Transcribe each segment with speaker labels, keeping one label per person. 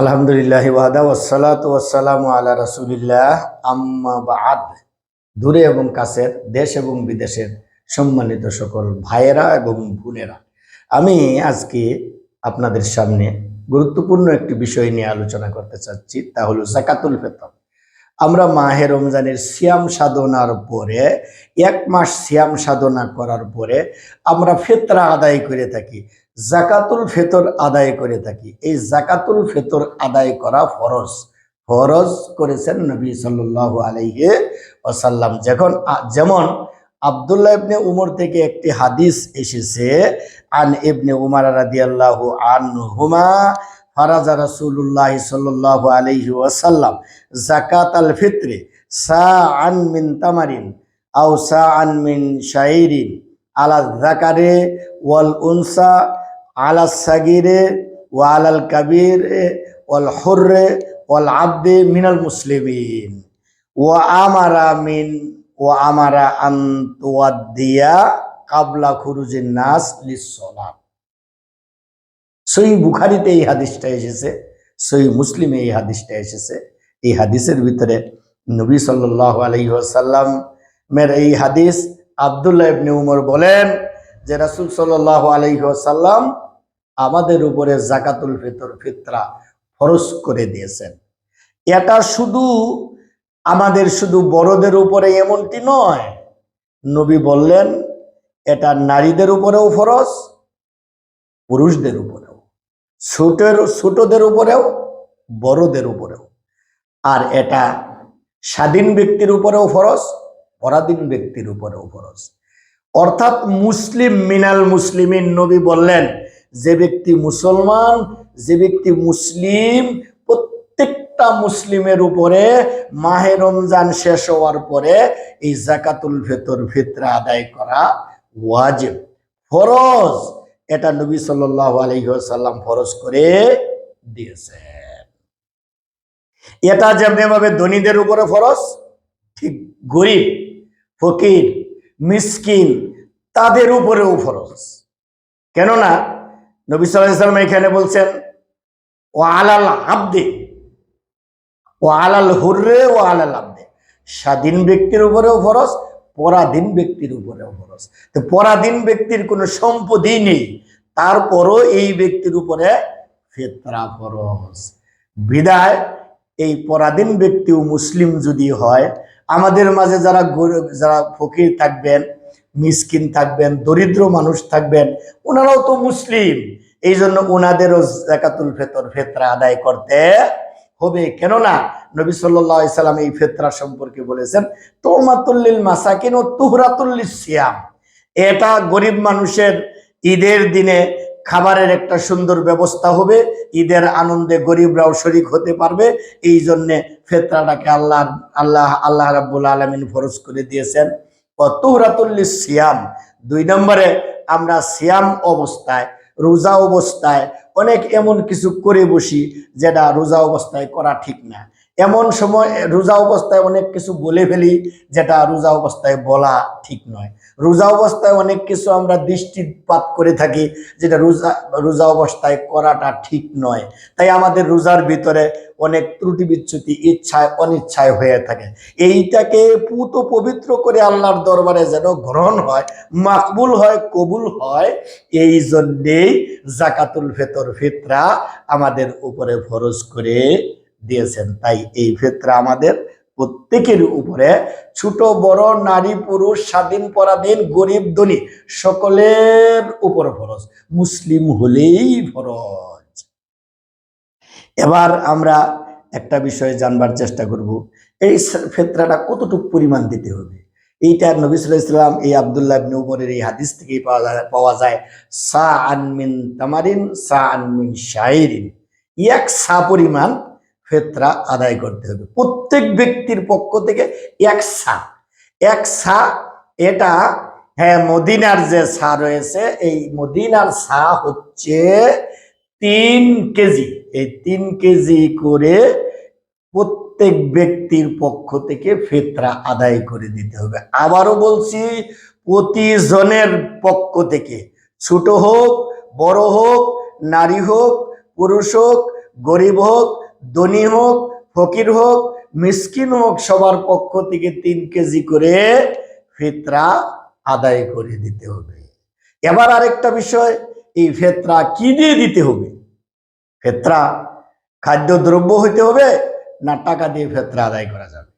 Speaker 1: আলহামদুলিল্লাহ ওয়াদা ওয়াসালাত ওয়াসালাম আলা রাসুলিল্লাহ। আম্মা বাদ। দূরে এবং কাছের, দেশ এবং বিদেশের সম্মানিত সকল ভাইয়েরা এবং বোনেরা। আমি আজকে আপনাদের সামনে গুরুত্বপূর্ণ একটি বিষয় নিয়ে আলোচনা করতে চাচ্ছি, তা হলো জাকাতুল ফেতর। আমরা মাহে রমজানের সিয়াম সাধনার পরে, এক মাস সিয়াম সাধনা করার পরে আমরা ফেতরা আদায় করে থাকি। জাকাতুল ফেতর আদায় করে থাকি। এই জাকাতুল ফেতর আদায় করা ফরজ। ফরজ করেছেন নবী সাল্লাল্লাহু আলাইহি ওসাল্লাম যখন যেমন আব্দুল্লাহ ইবনে উমর থেকে একটি হাদিস এসেছে, আন ইবনে উমার রাদিয়াল্লাহু আনহুমা, ফারাজা রাসূলুল্লাহ সাল্লাল্লাহু আলাইহি ওয়াসাল্লাম জাকাত আল ফিত্রে সা আন মিন তামারিন আও সা আন মিন শাইরিন আলা জাকারে ওয়াল উনসা আলা সাগিরে ওয়ালাল কাবির ওয়াল হুররে ওয়াল আব্দে মিনাল মুসলিমিন। ওয়া আমারা মিন, ওয়া আমারা আন তুয়াদ্দিয়া কাবলা খুরুজিন নাস লিসসালাত সই বুখারিতে এই হাদিসটা এসেছে সই মুসলিমে এই হাদিসটা এসেছে। এই হাদিসের ভিতরে নবী সাল্লাল্লাহু আলাইহি ওয়াসাল্লাম মের এই হাদিস আব্দুল্লাহ ইবনে উমর বলেন যে রাসূল সাল্লাল্লাহু আলাইহি ওয়াসাল্লাম আমাদের উপরে জাকাতুল ফিতর, ফিতরা ফরজ করে দিয়েছেন। এটা শুধু আমাদের শুধু বড়দের উপরে এমনটি নয়। নবী বললেন, এটা নারীদের উপরেও ফরজ, পুরুষদের উপরেও, ছোটের, ছোটদের উপরেও, বড়দের উপরেও। আর এটা স্বাধীন ব্যক্তির উপরেও ফরজ, পরাধীন ব্যক্তির উপরেও ফরজ। অর্থাৎ মুসলিম মিনাল মুসলিমিন নবী বললেন যে ব্যক্তি মুসলমান, যে ব্যক্তি মুসলিম, প্রত্যেকটা মুসলিমের উপরে মাহে রমজান শেষ হওয়ার পরে এই জাকাতুল ফেতর, ফিতরা আদায় করা ওয়াজিব। ফরজ। এটা নবী সাল্লাল্লাহু আলাইহি ওয়াসাল্লাম ফরজ করে দিয়েছেন। এটা যেমনিভাবে ধনীদের উপরে ফরজ, ঠিক গরিব, ফকির, মিসকিন, তাদের উপরেও ফরজ। কেননা নবী সাল্লাম এখানে বলছেন ও আলাল আব্দে ও আলাল হুররে ও আলাল আব্দে। স্বাধীন ব্যক্তির উপরেও ফরজ, পরাধীন ব্যক্তির উপরেও ফরজ। তো পরাধীন ব্যক্তির কোনো সম্পদই নেই, তারপরও এই ব্যক্তির উপরে ফেতরা ফরজ। বিদায়, এই পরাধীন ব্যক্তিও মুসলিম যদি হয়, আমাদের মাঝে যারা যারা ফকির থাকবেন মিসকিন থাকবেন, দরিদ্র মানুষ থাকবেন, ওনারাও তো মুসলিম। এই জন্য ওনাদেরও জাকাতুল ফেতর ফেতরা আদায় করতে হবে। কেননা নবী সাল্লাম এই ফেতরা সম্পর্কে বলেছেন তোমাতুল্লিল মাসাকিন ও তুহরাতুল্লিল সিয়াম। এটা গরিব মানুষের ঈদের দিনে খাবারের একটা সুন্দর ব্যবস্থা হবে। ঈদের আনন্দে গরিবরাও শরিক হতে পারবে। এই জন্যে ফেতরাটাকে আল্লাহ আল্লাহ আল্লাহ রাব্বুল আলমিন ফরজ করে দিয়েছেন। তুহরাতুল্লি সিয়াম। দুই নম্বরে, আমরা সিয়াম অবস্থায়, রোজা অবস্থায় অনেক এমন কিছু করে বসি যেটা রোজা অবস্থায় করা ঠিক না। এমন সময় রোজা অবস্থায় অনেক কিছু বলে ফেলি, যেটা রোজা অবস্থায় বলা ঠিক নয়। রোজা অবস্থায় অনেক কিছু আমরা দৃষ্টিপাত করে থাকি, যেটা রোজা রোজা অবস্থায় করাটা ঠিক নয়। তাই আমাদের রোজার ভিতরে অনেক ত্রুটি বিচ্যুতি, ইচ্ছায়, অনিচ্ছায় হয়ে থাকে। এইটাকে পুত পবিত্র করে আল্লাহর দরবারে যেন গ্রহণ হয়, মাকবুল হয়, কবুল হয়, এই জন্যেই জাকাতুল ফেতর ফিতরা আমাদের উপরে ফরজ করে দিয়েছেন। তাই এই ফেতরা আমাদের প্রত্যেকের উপরে, ছোট, বড়, নারী, পুরুষ, স্বাধীন, পরাধীন, গরিব, ধনী, সকলের উপর ফরজ, মুসলিম হলেই ফরজ। এবার আমরা একটা বিষয়ে জানবার চেষ্টা করব, এই ফেতরাটা কতটুকু পরিমাণ দিতে হবে? এইটা নবী ইসলাম এই আবদুল্লাহ উমরের এই হাদিস থেকেই পাওয়া যায় পাওয়া যায় সা আন মিন তামারিন সা আন মিন শাইরিন। এক সা পরিমাণ ফেতরা আদায় করতে হবে। প্রত্যেক ব্যক্তির পক্ষ থেকে এক সা। এক সা, এটা হ্যাঁ মদিনার যে সা রয়েছে, এই মদিনার সা হচ্ছে তিন কেজি। এই তিন কেজি করে প্রত্যেক ব্যক্তির পক্ষ থেকে ফেতরা আদায় করে দিতে হবে। আবারও বলছি, প্রতিজনের পক্ষ থেকে। ছোট হোক, বড় হোক, নারী হোক, পুরুষ হোক, গরিব হোক ধনী হোক, ফকির হোক, মিসকিন হোক, সবার পক্ষ থেকে তিন কেজি করে ফেতরা আদায় করে দিতে হবে। এবার আরেকটা বিষয়, এই ফেতরা কি দিয়ে দিতে হবে? ফেতরা খাদ্য দ্রব্য হইতে হবে না টাকা দিয়ে ফেতরা আদায় করা যাবে?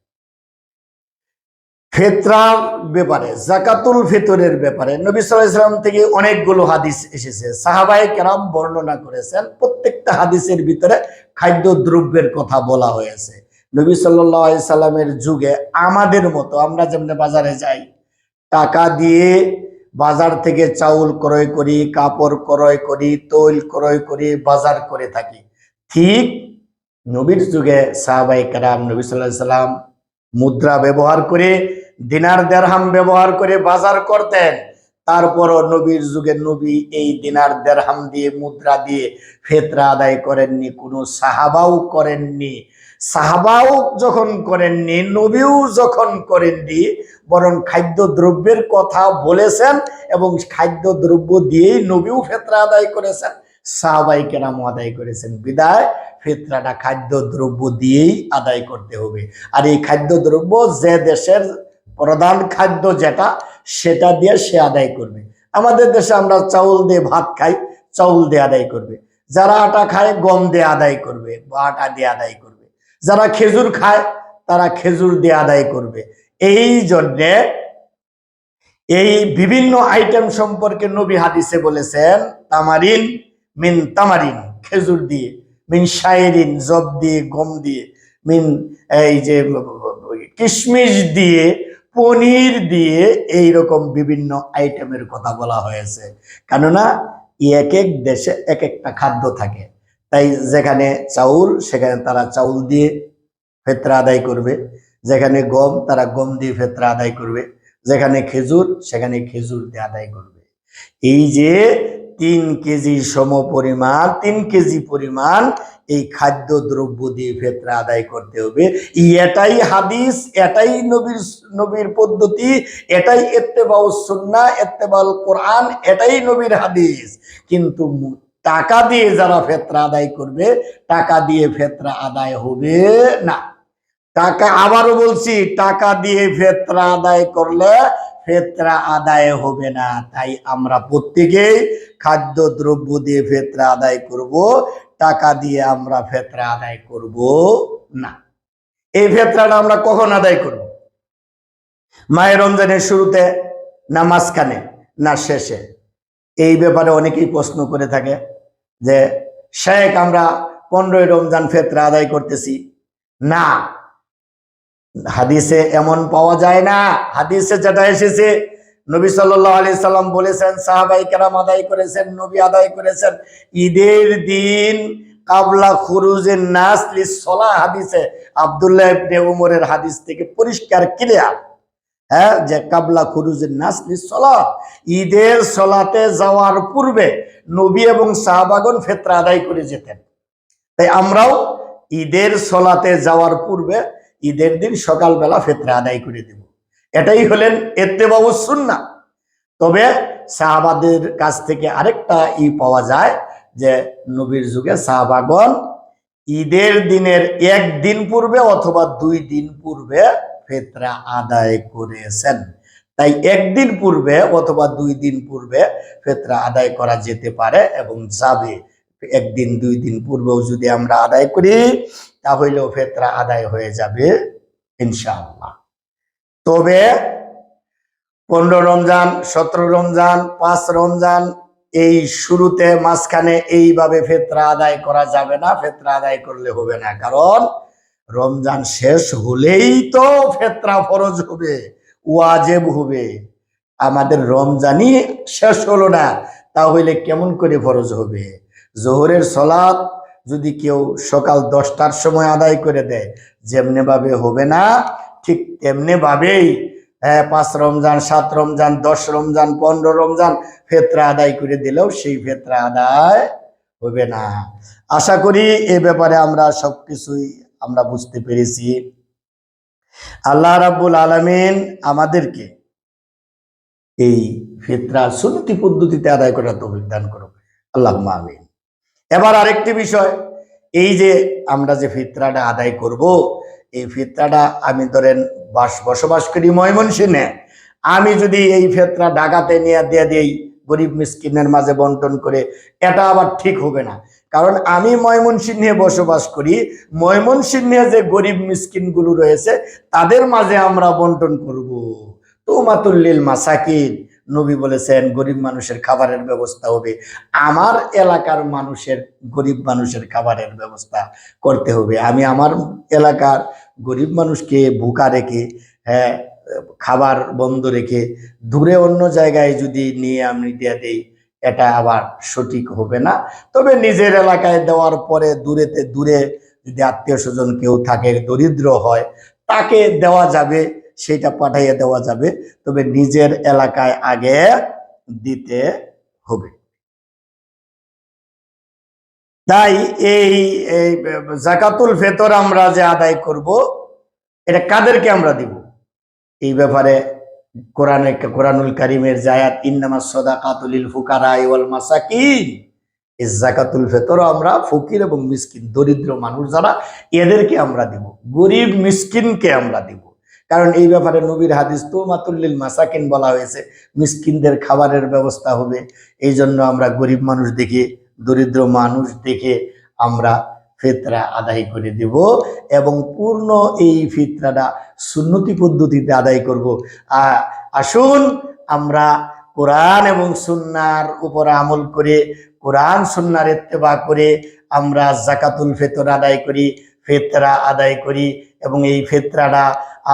Speaker 1: ফেতরার ব্যাপারে, জাকাতুল ফেতরের ব্যাপারে নবী সাল্লাম থেকে অনেকগুলো হাদিস এসেছে। সাহাবায়ে কেরাম বর্ণনা করেছেন, প্রত্যেকটা হাদিসের ভিতরে খাদ্য দ্রব্যের কথা বলা হয়েছে। নবী সাল্লাল্লাহু সাল্লামের যুগে আমাদের মতো, আমরা যেমন বাজারে যাই, টাকা দিয়ে বাজার থেকে চাউল ক্রয় করি, কাপড় ক্রয় করি, তৈল ক্রয় করি, বাজার করে থাকি। ঠিক নবীর যুগে সাহাবাই কারাম নবী সাল্লাহ সাল্লাম মুদ্রা ব্যবহার করে দিনার দেড়হাম ব্যবহার করে বাজার করতেন। তারপরও নবীর যুগে নবী এই দিনার দেড়হাম দিয়ে মুদ্রা দিয়ে ফেতরা আদায় করেননি, কোনো সাহাবাও করেননি। সাহাবাও যখন করেননি, নবীও যখন করেননি, বরং খাদ্য দ্রব্যের কথা বলেছেন এবং খাদ্য দ্রব্য দিয়েই নবীও ফেতরা আদায় করেছেন, সাহাবাই কেরাম আদায় করেছেন। বিদায়, ফেতরাটা খাদ্য দ্রব্য দিয়েই আদায় করতে হবে। আর এই খাদ্য দ্রব্য যে দেশের প্রধান খাদ্য যেটা, সেটা দিয়ে সে আদায় করবে। আমাদের দেশে আমরা চাউল দিয়ে ভাত খাই, চাউল দিয়ে আদায় করবে। যারা আটা খায়, গম দিয়ে আদায় করবে, বা আটা দিয়ে আদায় করবে। যারা খেজুর খায়, তারা খেজুর দিয়ে আদায় করবে। এই জন্যে এই বিভিন্ন আইটেম সম্পর্কে নবী হাদিসে বলেছেন, তামারিন মিন তামারিন, খেজুর দিয়ে, মিন শায়েরিন জব দিয়ে, গম দিয়ে, মিন এই যে কিশমিশ দিয়ে পনির দিয়ে এই রকম বিভিন্ন আইটেমের কথা বলা হয়েছে। কেননা এক এক দেশে এক একটা খাদ্য থাকে। তাই যেখানে চাউল, সেখানে তারা চাউল দিয়ে ফেতরা আদায় করবে। যেখানে গম, তারা গম দিয়ে ফেতরা আদায় করবে। যেখানে খেজুর, সেখানে খেজুর দিয়ে আদায় করবে। এই যে তিন কেজি সম পরিমাণ তিন কেজি পরিমাণ এই খাদ্য দ্রব্য দিয়ে ফেতরা আদায় করতে হবে। এটাই হাদিস, এটাই নবীর নবীর পদ্ধতি, এটাই এত্তেবাউ সুন্না এত্তেবাল কোরআন, এটাই নবীর হাদিস। কিন্তু টাকা দিয়ে যারা ফেতরা আদায় করবে, টাকা দিয়ে ফেতরা আদায় হবে না। টাকা আবারও বলছি, টাকা দিয়ে ফেতরা আদায় করলে ফেতরা আদায় হবে না। তাই আমরা প্রত্যেকেই খাদ্য দ্রব্য দিয়ে ফেতরা আদায় করব। টাকা দিয়ে আমরা ফেতরা আদায় করব না। এই ফেতরাটা আমরা কখন আদায় করব? মায়ের রমজানের শুরুতে না মাঝখানে না শেষে? এই ব্যাপারে অনেকেই প্রশ্ন করে থাকে যে, শেখ, আমরা পনেরোই রমজান ফেতরা আদায় করতেছি। না। হাদিসে এমন পাওয়া যায় না। হাদিসে যেটা এসেছে নবী সাল্লাল্লাহু আলাইহি সাল্লাম বলেছেন সাহাবাই কেরাম আদায় করেছেন, নবী আদায় করেছেন, ঈদের দিন কাবলা খুরুজের নাস লিসলা হাদিসে আব্দুল্লাহ ইবনে উমরের হাদিস থেকে পরিষ্কার ক্লিয়ার। হ্যাঁ যে কাবলা খুরুজের নাস লিসলা ঈদের সলাতে যাওয়ার পূর্বে নবী এবং সাহাবাগন ফেতরা আদায় করে যেতেন। তাই আমরাও ঈদের সলাতে যাওয়ার পূর্বে ঈদের দিন সকালবেলা ফেতরা আদায় করে দেব। এটাই হলেন এত্তেবাবু সুন্না তবে সাহাবাদের কাছ থেকে আরেকটা ই পাওয়া যায় যে নবীর যুগে সাহাবাগন ঈদের দিনের একদিন পূর্বে অথবা দুই দিন পূর্বে ফেতরা আদায় করেছেন। তাই একদিন পূর্বে অথবা দুই দিন পূর্বে ফেতরা আদায় করা যেতে পারে এবং যাবে। একদিন দুই দিন পূর্বেও যদি আমরা আদায় করি, তাহলেও ফেতরা আদায় হয়ে যাবে, ইনশাআল্লাহ। তবে পনেরো রমজান, সতেরো রমজান, পাঁচ রমজান, এই শুরুতে মাঝখানে এইভাবে ফেতরা আদায় করা যাবে না, ফেতরা আদায় করলে হবে না। কারণ রমজান শেষ হলেই তো ফেতরা ফরজ হবে, ওয়াজেব হবে। আমাদের রমজানই শেষ হলো না, তাহলে কেমন করে ফরজ হবে? জোহরের সলাৎ যদি কেউ সকাল দশটার সময় আদায় করে দেয় যেমনি ভাবে হবে না ঠিক তেমনি ভাবেই হ্যাঁ পাঁচ রমজান, সাত রমজান, দশ রমজান, পনেরো রমজান ফেতরা আদায় করে দিলেও সেই ফেতরা আদায় হবে না। আশা করি এ ব্যাপারে আমরা সবকিছুই আমরা বুঝতে পেরেছি। আল্লাহ রাব্বুল আলামিন আমাদেরকে এই ফিতরা সুন্নতি পদ্ধতিতে আদায় করার তৌফিক দান করুক। আল্লাহ আমিন। এবার আরেকটি বিষয়, এই যে আমরা যে ফিতরাটা আদায় করব এই ফিতরাটা আমি ধরেন বাস বসবাস করি ময়মনসিংহে। আমি যদি এই ফেতরা ঢাকাতে নিয়ে দিয়ে দিই, গরিব মিসকিনের মাঝে বন্টন করে, এটা আবার ঠিক হবে না। কারণ আমি ময়মনসিংহে বসবাস করি, ময়মনসিংহে যে গরিব মিসকিনগুলো রয়েছে, তাদের মাঝে আমরা বন্টন করব। তোমাতুল্লিল মাসাকিন। নবী বলেছেন, গরিব মানুষের খাবারের ব্যবস্থা হবে। আমার এলাকার মানুষের, গরিব মানুষের খাবারের ব্যবস্থা করতে হবে। আমি আমার এলাকার গরিব মানুষকে ভুকা রেখে হ্যাঁ খাবার বন্ধ রেখে দূরে অন্য জায়গায় যদি নিয়ে আমি দিয়ে দেই, এটা আবার সঠিক হবে না। তবে নিজের এলাকায় দেওয়ার পরে দূরেতে দূরে যদি আত্মীয় স্বজন কেউ থাকে, দরিদ্র হয়, তাকে দেওয়া যাবে। সেটা পাঠাইয়ে দেওয়া যাবে, তবে নিজের এলাকায় আগে দিতে হবে। তাই এই জাকাতুল ফেতর আমরা যে আদায় করব, এটা কাদেরকে আমরা দিব? এই ব্যাপারে কোরআনে, কোরআনুল কারিমের জায়াত ইন্নামা সদাকাতুলিল ফুকারা ওয়াল মাসাকিন এই জাকাতুল ফেতর আমরা ফকির এবং মিসকিন, দরিদ্র মানুষ যারা, এদেরকে আমরা দিব। গরিব, মিসকিনকে আমরা দিব। কারণ এই ব্যাপারে নবীর হাদিস তো মাতুল্লিল মাসাকিন বলা হয়েছে, মিসকিনদের খাবারের ব্যবস্থা হবে। এই জন্য আমরা গরিব মানুষ দেখে, দরিদ্র মানুষ দেখে আমরা ফিতরা আদায় করে দেব এবং পূর্ণ এই ফিতরাটা সুন্নতি পদ্ধতিতে আদায় করব। আসুন আমরা কোরআন এবং সুন্নার উপর আমল করে, কোরআন সুন্নার ইত্তেবা করে আমরা জাকাতুল ফেতর আদায় করি। ফেতরা আদায় করি এবং এই ফেতরাটা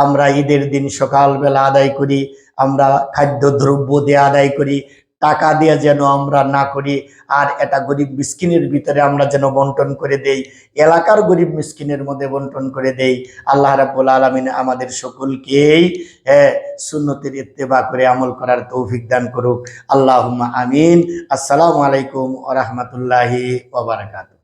Speaker 1: আমরা ঈদের দিন সকালবেলা আদায় করি, আমরা খাদ্য দ্রব্য দিয়ে আদায় করি, টাকা দিয়ে যেন আমরা না করি, আর এটা গরিব মিসকিনের ভিতরে আমরা যেন বন্টন করে দেই, এলাকার গরিব মিসকিনের মধ্যে বন্টন করে দেই, আল্লাহ রাব্বুল আলামিন আমাদের সকলকেই হ্যাঁ সুন্নতির ইত্তেবা করে আমল করার তৌফিক দান করুক। আল্লাহ আমিন। আসসালামু আলাইকুম ওয়া রাহমাতুল্লাহি ওয়া বারাকাতুহু।